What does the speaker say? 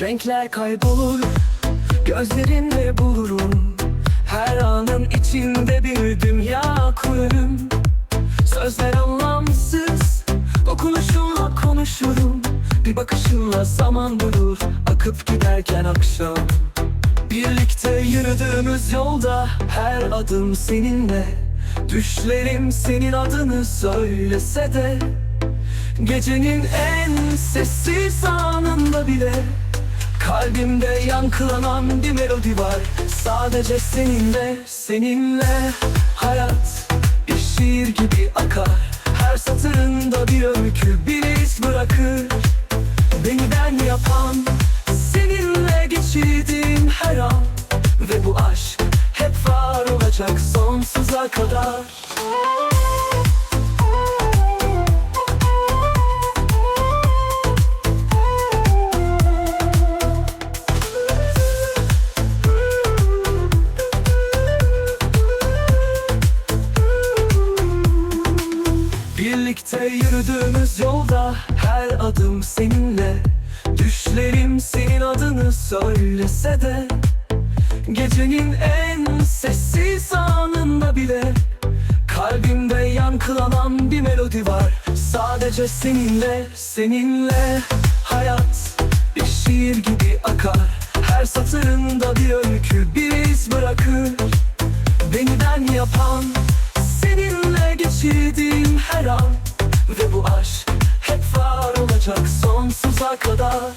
Renkler kaybolur Gözlerinde bulurum. Her anın içinde bir dünya kurarım. Sözler anlamsız Dokunuşunla konuşurum. Bir bakışınla zaman durur Akıp giderken akşam. Birlikte yürüdüğümüz yolda Her adım seninle. Düşlerim senin adını söylese de Gecenin en sessiz anında bile Kalbimde yankılanan bir melodi var. Sadece seninle, seninle Hayat bir şiir gibi akar. Her satırında bir öykü, bir iz bırakır. Beni ben yapan Seninle geçirdiğim her an. Ve bu aşk hep var olacak sonsuza kadar Birlikte yürüdüğümüz yolda her adım seninle. Düşlerim senin adını söylese de Gecenin en sessiz anında bile Kalbimde yankılanan bir melodi var. Sadece seninle, seninle Hayat bir şiir gibi akar. Her satırında bir öykü, bir iz bırakır. Beni ben yapan Seninle geçirdiğim her an olacak sonsuza kadar.